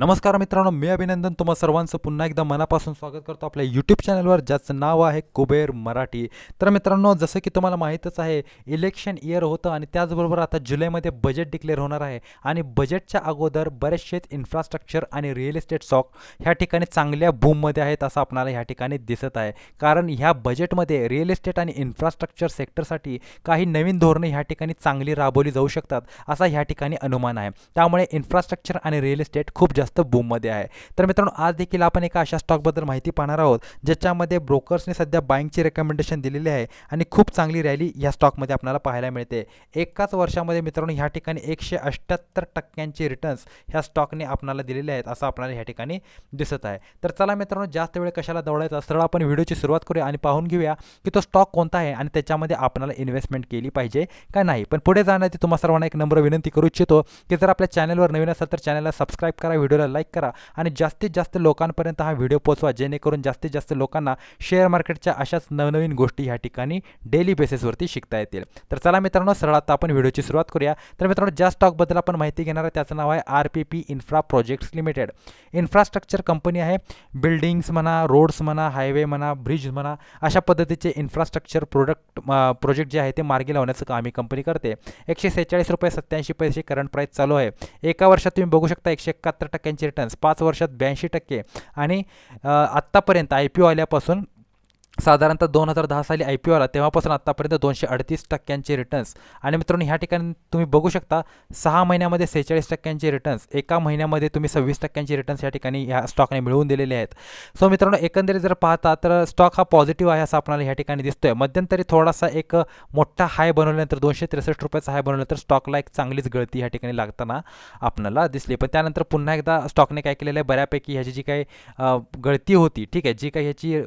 नमस्कार मित्रांनो मी अभिनंदन. तुम्हा सर्वांचं पुन्हा एकदा मनापासून स्वागत करतो आपल्या यूट्यूब चॅनलवर ज्याचं नाव आहे कुबेर मराठी. तर मित्रांनो जसं की तुम्हाला माहीतच आहे इलेक्शन इयर होतं आणि त्याचबरोबर आता जुलैमध्ये बजेट डिक्लेअर होणार आहे. आणि बजेटच्या अगोदर बरेचसेच इन्फ्रास्ट्रक्चर आणि रिअल इस्टेट स्टॉक ह्या ठिकाणी चांगल्या बूममध्ये आहेत असं आपल्याला ह्या ठिकाणी दिसत आहे. कारण ह्या बजेटमध्ये रिअल इस्टेट आणि इन्फ्रास्ट्रक्चर सेक्टरसाठी काही नवीन धोरणे ह्या ठिकाणी चांगली राबवली जाऊ शकतात असा ह्या ठिकाणी अनुमान आहे. त्यामुळे इन्फ्रास्ट्रक्चर आणि रिअल इस्टेट खूप जास्त बूममध्ये आहे. तर मित्रांनो आज देखील आपण एका अशा स्टॉकबद्दल माहिती पाहणार आहोत ज्याच्यामध्ये ब्रोकर्सने सध्या बाईंगची रेकमेंडेशन दिलेली आहे आणि खूप चांगली रॅली या स्टॉकमध्ये आपल्याला पाहायला मिळते. एकाच वर्षामध्ये मित्रांनो ह्या ठिकाणी एकशे अठ्ठ्याहत्तर टक्क्यांचे रिटर्न्स ह्या स्टॉकने आपल्याला दिलेले आहेत असं आपल्याला ह्या ठिकाणी दिसत आहे. तर चला मित्रांनो जास्त वेळ कशाला दौडायचा सरळ आपण व्हिडिओची सुरुवात करूया आणि पाहून घेऊया की तो स्टॉक कोणता आहे आणि त्याच्यामध्ये आपल्याला इन्व्हेस्टमेंट केली पाहिजे का नाही. पण पुढे जाण्याची तुम्हाला सर्वांना एक नंबर विनंती करू इच्छितो की जर आपल्या चॅनलवर नवीन असाल तर चॅनलला सबस्क्राईब करा व्हिडिओला लाईक करा आणि जास्तीत जास्त लोकांपर्यंत हा व्हिडिओ पोचवा जेणेकरून जास्तीत जास्त लोकांना शेअर मार्केटच्या अशाच नवनवीन गोष्टी ह्या ठिकाणी डेली बेसिसवरती शिकता येतील. तर चला मित्रांनो सरळ आता आपण व्हिडिओची सुरुवात करूया. तर मित्रांनो ज्या स्टॉकबद्दल आपण माहिती घेणार आहे त्याचं नाव आहे R P P infra projects limited. Infrastructure company आहे. बिल्डिंग्स म्हणा रोड्स म्हणा हायवे म्हणा ब्रिज म्हणा अशा पद्धतीचे इन्फ्रास्ट्रक्चर प्रोडक्ट प्रोजेक्ट जे आहे ते मार्गी लावण्याचं काम ही कंपनी करते. एकशे सेहेचाळीस रुपये सत्याऐंशी पैसे करंट प्राईस चालू आहे. एका वर्षात तुम्ही बघू शकता एकशे एकाहत्तर टक्क्यांचे रिटर्न्स पाच वर्षात ब्याऐंशी टक्के. आणि आत्तापर्यंत आय पी ओ आल्यापासून साधारणतः दोन हजार दहा साली आय पी ओ आला तेव्हापासून आत्तापर्यंत दोनशे अडतीस टक्क्यांचे रिटर्न्स आणि मित्रांनो ह्या ठिकाणी तुम्ही बघू शकता सहा महिन्यामध्ये सेहेचाळीस टक्क्यांचे रिटर्न्स एका महिन्यामध्ये तुम्ही सव्वीस टक्क्यांचे रिटर्न्स या ठिकाणी ह्या स्टॉकने मिळवून दिलेले आहेत. सो मित्रांनो एकंदरीत जर पाहता तर स्टॉक हा पॉझिटिव्ह आहे असं आपल्याला ह्या ठिकाणी दिसतोय. मध्यंतरी थोडासा एक मोठा हाय बनवल्यानंतर दोनशे त्रेसष्ट रुपयाचा हाय बनवल्यानंतर स्टॉकला एक चांगलीच गळती ह्या ठिकाणी लागताना आपल्याला दिसली. पण त्यानंतर पुन्हा एकदा स्टॉकने काय केलेलं आहे बऱ्यापैकी ह्याची जी काही गळती होती ठीक आहे जी काही ह्याची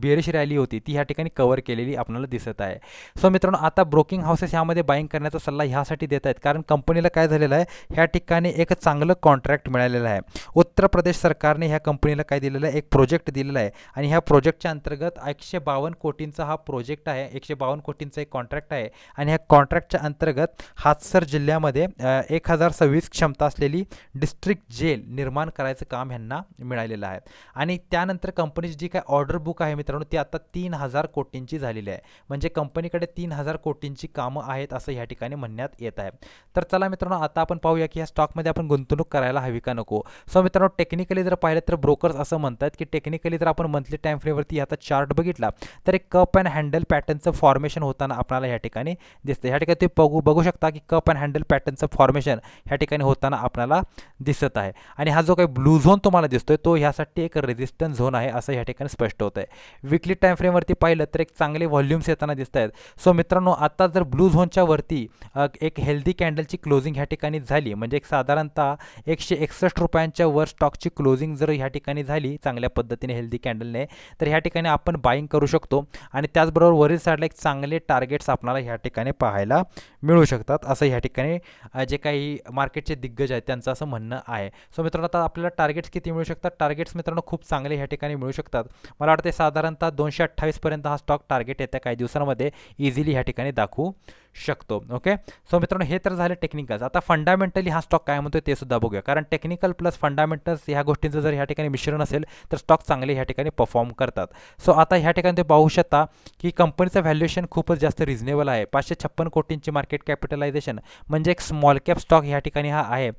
बिअरिश रॅली होती ती ह्या ठिकाणी कव्हर केलेली आपल्याला दिसत आहे. सो मित्रांनो आता ब्रोकिंग हाऊसेस ह्यामध्ये बाईंग करण्याचा सल्ला ह्यासाठी देत आहेत. कारण कंपनीला काय झालेलं आहे? ह्या ठिकाणी एक चांगलं कॉन्ट्रॅक्ट मिळालेलं आहे. उत्तर प्रदेश सरकारने ह्या कंपनीला काय दिलेलं आहे? एक प्रोजेक्ट दिलेला आहे. आणि ह्या प्रोजेक्टच्या अंतर्गत एकशे बावन्न कोटींचा हा प्रोजेक्ट आहे. एकशे बावन्न कोटींचा एक कॉन्ट्रॅक्ट आहे. आणि ह्या कॉन्ट्रॅक्टच्या अंतर्गत हातसर जिल्ह्यामध्ये एक हजार सव्वीस क्षमता असलेली डिस्ट्रिक्ट जेल निर्माण करायचं काम ह्यांना मिळालेलं आहे. आणि त्यानंतर कंपनीची जी काय ऑर्डर बुक आहे मित्रांनो ती आता तीन हजार कोटींची झालेली आहे. म्हणजे कंपनीकडे तीन हजार कोटींची कामं आहेत असं ह्या ठिकाणी म्हणण्यात येत आहे. तर चला मित्रांनो आता आपण पाहूया की या स्टॉकमध्ये आपण गुंतवणूक करायला हवी का नको? सो मित्रांनो टेक्निकली जर पाहिलं तर ब्रोकर्स असं म्हणतात की टेक्निकली जर आपण मंथली टाईम फ्रेमवरती आता चार्ट बघितला तर एक कप अँड हँडल पॅटर्नचं फॉर्मेशन होताना आपल्याला ह्या ठिकाणी दिसतं. ह्या ठिकाणी तुम्ही बघू बघू शकता की कप अँड हँडल पॅटर्नचं फॉर्मेशन ह्या ठिकाणी होताना आपल्याला दिसत आहे. आणि हा जो काही ब्लू झोन तुम्हाला दिसतोय तो ह्यासाठी एक रेजिस्टन्स झोन आहे असं ह्या ठिकाणी स्पष्ट होत आहे विकली टाईम फ्रेमवरती पाहिलं तर एक चांगले व्हॉल्यूम्स येताना दिसत आहेत सो मित्रांनो आता जर ब्लू झोनच्या वरती एक हेल्दी कॅन्डलची क्लोजिंग ह्या ठिकाणी झाली म्हणजे एक साधारणतः एकशे एकसष्ट रुपयांच्या वर स्टॉकची क्लोजिंग जर ह्या ठिकाणी झाली चांगल्या पद्धतीने हेल्दी कॅन्डलने तर ह्या ठिकाणी आपण बाईंग करू शकतो. आणि त्याचबरोबर वरील साईडला एक चांगले टार्गेट्स आपल्याला ह्या ठिकाणी पाहायला मिळू शकतात. असं ह्या ठिकाणी जे काही मार्केटचे दिग्गज आहेत त्यांचं असं म्हणणं आहे. सो मित्रांनो आता आपल्याला टार्गेट्स किती मिळू शकतात? टार्गेट्स मित्रांनो खूप चांगले ह्या ठिकाणी मिळू शकतात. मला वाटते साधारणतः दोनशे अठ्ठावीसपर्यंत हा स्टॉक टार्गेट येत्या काही दिवसांमध्ये इझिली ह्या ठिकाणी दाखवू शकतो ओके सो मित्रांनो हे तर झाले टेक्निकल्स आता फंडामेंटली हा स्टॉक काय म्हणतो ते सुद्धा बघूया. कारण टेक्निकल प्लस फंडामेंटल्स ह्या गोष्टींचं जर ह्या ठिकाणी मिश्रण असेल तर स्टॉक चांगले ह्या ठिकाणी परफॉर्म करतात. सो आता ह्या ठिकाणी ते पाहू शकता की कंपनीचं व्हॅल्युएशन खूपच जास्त रिजनेबल आहे. पाचशे छप्पन कोटींची मार्केट कॅपिटलायझेशन म्हणजे एक स्मॉल कॅप स्टॉक ह्या ठिकाणी हा आहे.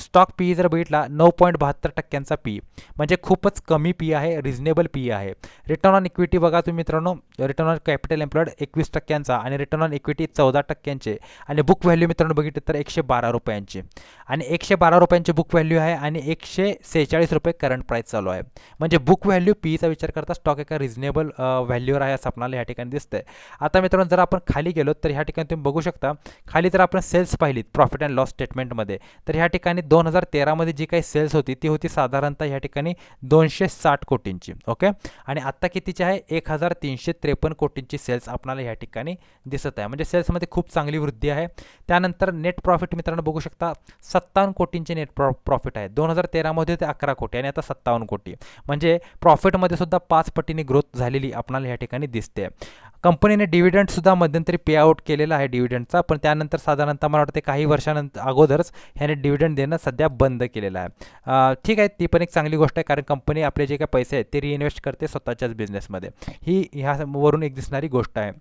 स्टॉक पी जर बघितला नऊ पॉईंट बहात्तर टक्क्यांचा पी म्हणजे खूपच कमी पी आहे रिजनेबल पी आहे. रिटर्न ऑन इक्विटी बघा तुम्ही मित्रांनो रिटर्न ऑन कॅपिटल एम्प्लॉईड एकवीस टक्क्यांचा आणि रिटर्न ऑन इक्विटी चौदा टक्क्यांचे. आणि बुक व्हॅल्यू मित्रांनो बघितलं तर एकशे बारा रुपयांचे. आणि एकशे बारा रुपयांचे बुक व्हॅल्यू आहे आणि एकशे सेहेचाळीस रुपये करंट प्राईस चालू आहे. म्हणजे बुक व्हॅल्यू पीचा विचार करता स्टॉक एका रिजनेबल व्हॅल्यूवर आहे असं आपल्याला या ठिकाणी दिसतंय. आता मित्रांनो जर आपण खाली गेलो तर ह्या ठिकाणी तुम्ही बघू शकता खाली जर आपण सेल्स पाहिलीत प्रॉफिट अँड लॉस स्टेटमेंटमध्ये तर ह्या ठिकाणी दोन हजार तेरामध्ये जी काही सेल्स होती ती होती साधारणतः ह्या ठिकाणी दोनशे साठ कोटींची ओके? आणि आत्ता कितीची आहे? एक हजार तीनशे त्रेपन्न कोटींची सेल्स आपल्याला ह्या ठिकाणी दिसत आहे. म्हणजे सेल्स सेल्समध्ये खूप चांगली वृद्धी आहे. त्यानंतर नेट प्रॉफिट मित्रांनो बघू शकता सत्तावन्न कोटींचे नेट प्रॉ प्रॉफिट आहे. दोन हजार तेरामध्ये ते अकरा कोटी आणि आता सत्तावन्न कोटी. म्हणजे प्रॉफिटमध्ये सुद्धा पाच पटीने ग्रोथ झालेली आपणाला ह्या ठिकाणी दिसते. कंपनीने डिव्हिडंडसुद्धा मध्यंतरी पे आउट केलेला आहे डिव्हिडंडचा पण त्यानंतर साधारणतः मला वाटते काही वर्षानंतर अगोदरच ह्याने डिव्हिडंड देणं सध्या बंद केलेलं आहे. ठीक आहे ती पण एक चांगली गोष्ट आहे. कारण कंपनी आपले जे काही पैसे आहेत ते रिइन्व्हेस्ट करते स्वतःच्याच बिझनेसमध्ये ही ह्यावरून एक दिसणारी गोष्ट आहे.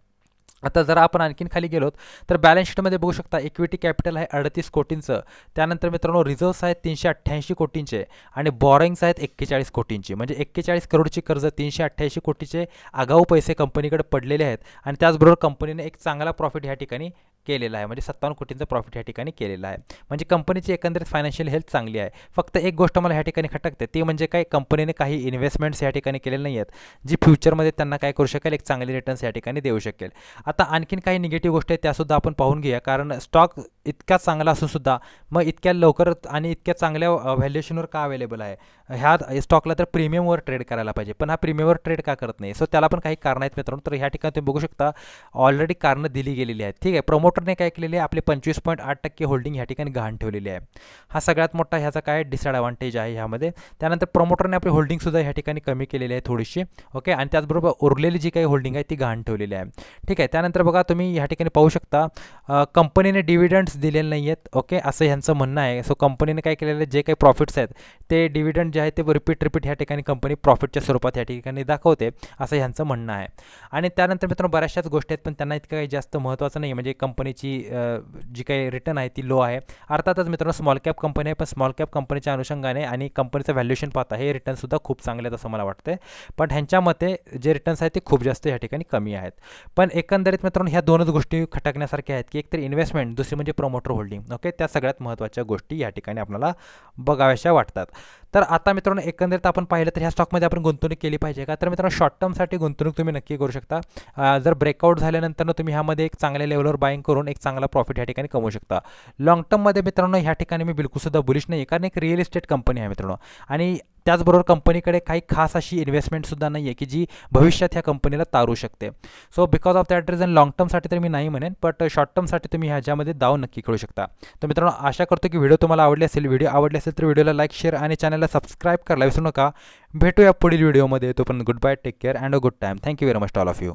आता जर आपण आणखीन खाली गेलोत तर बॅलन्स शीटमध्ये बघू शकता इक्विटी कॅपिटल आहे अडतीस कोटींचं. त्यानंतर मित्रांनो रिझर्व्स आहेत तीनशे अठ्ठ्याऐंशी कोटींचे आणि बॉरिंग्स आहेत एक्केचाळीस कोटींची. म्हणजे एक्केचाळीस करोडची कर्ज तीनशे अठ्ठ्याऐंशी कोटीचे आगाऊ पैसे कंपनीकडे पडलेले आहेत आणि त्याचबरोबर कंपनीने एक चांगला प्रॉफिट ह्या ठिकाणी केलेला आहे. म्हणजे सत्तावन्न कोटींचा प्रॉफिट या ठिकाणी केलेला आहे. म्हणजे कंपनीची एकंदरीत फायनान्शियल हेल्थ चांगली आहे. फक्त एक गोष्ट मला ह्या ठिकाणी खटकते. ती म्हणजे काय? कंपनीने काही इन्व्हेस्टमेंट्स या ठिकाणी केलेले नाही आहेत. जी फ्युचरमध्ये त्यांना काय करू शकेल एक चांगले रिटर्न्स या ठिकाणी देऊ शकेल. आता आणखीन काही निगेटिव्ह गोष्टी आहेत त्यासुद्धा आपण पाहून घेऊया. कारण स्टॉक इतका चांगला असून सुद्धा मग इतक्या लवकर आणि इतक्या चांगल्या व्हॅल्युएशनवर का अवेलेबल आहे? ह्या स्टॉकला तर प्रीमियमवर ट्रेड करायला पाहिजे. पण हा प्रीमियमवर ट्रेड का करत नाही? सो त्याला पण काही कारणं आहेत मित्रांनो. तर ह्या ठिकाणी तुम्ही बघू शकता ऑलरेडी कारणं दिली गेलेली आहेत. ठीक आहे. प्रमोटरने काय केलेली आहे? आपले पंचवीस पॉईंट आठ टक्के होल्डिंग ह्या ठिकाणी गहाण ठेवलेली आहे. हा सगळ्यात मोठा ह्याचा काय डिसअडवांटेज आहे ह्यामध्ये? त्यानंतर प्रमोटरने आपली होल्डिंगसुद्धा ह्या ठिकाणी कमी केलेली आहे थोडीशी. ओके आणि त्याचबरोबर उरलेली जी काही होल्डिंग आहे ती गहाण ठेवलेली आहे. ठीक आहे. त्यानंतर बघा तुम्ही ह्या ठिकाणी पाहू शकता कंपनीने डिव्हिडंड्स दिलेले नाही आहेत ओके असं ह्यांचं म्हणणं आहे. सो कंपनीने काय केलेलं आहे? जे काही प्रॉफिट्स आहेत ते डिव्हिडंड जे आहे ते रिपीट रिपीट ह्या ठिकाणी कंपनी प्रॉफिटच्या स्वरूपात ह्या ठिकाणी दाखवते असं ह्यांचं म्हणणं आहे. आणि त्यानंतर मित्रांनो बऱ्याचशाच गोष्टी आहेत पण त्यांना इतकं काही जास्त महत्त्वाचं नाही म्हणजे कंपनीची जी काही रिटर्न आहे ती लो आहे. अर्थातच मित्रांनो स्मॉल कॅप कंपनी आहे पण स्मॉल कॅप कंपनीच्या अनुषंगाने आणि कंपनीचं व्हॅल्युएशन पाहता हे रिटर्नसुद्धा खूप चांगले आहेत असं मला वाटते पण ह्यांच्या मते जे रिटर्न्स आहेत ते खूप जास्त ह्या ठिकाणी कमी आहेत. पण एकंदरीत मित्रांनो ह्या दोनच गोष्टी खटकण्यासारख्या आहेत की एक तर इन्व्हेस्टमेंट दुसरी म्हणजे प्रमोटर होल्डिंग ओके त्या सगळ्यात महत्त्वाच्या गोष्टी या ठिकाणी आपल्याला बघाव्याशा वाटतात. तर आता मित्रांनो एकंदरीत आपण पाहिलं तर ह्या स्टॉकमध्ये आपण गुंतवणूक केली पाहिजे का? तर मित्रांनो शॉर्ट टर्मसाठी गुंतवणूक तुम्ही नक्की करू शकता. जर ब्रेकआउट झाल्यानंतर तुम्ही ह्यामध्ये एक चांगल्या लेवलवर बाईंग करून एक चांगला प्रॉफिट ह्या ठिकाणी कमवू शकता. लॉंग टर्ममध्ये मित्रांनो ह्या ठिकाणी मी बिलकुलसुद्धा बुलिश नाही आहे कारण एक रिअल इस्टेट कंपनी आहे मित्रांनो. आणि त्याचबरोबर कंपनीकडे काही खास अशी इन्व्हेस्टमेंटसुद्धा नाही आहे की जी भविष्यात ह्या कंपनीला तारू शकते. So because of that reason long टर्मसाठी तर मी नाही म्हणेन बट शॉर्ट टर्मसाठी तुम्ही ह्याच्यामध्ये दाव नक्की करू शकता. तर मित्रांनो आशा करतो की व्हिडिओ तुम्हाला आवडले असेल. व्हिडिओ आवडले असेल तर व्हिडिओला लाईक शेअर आणि चॅनलला सबस्क्राईब करायला विसरू नका. भेटूया पुढील व्हिडिओमध्ये तोपर्यंत good bye take care and a good time thank you very much all of you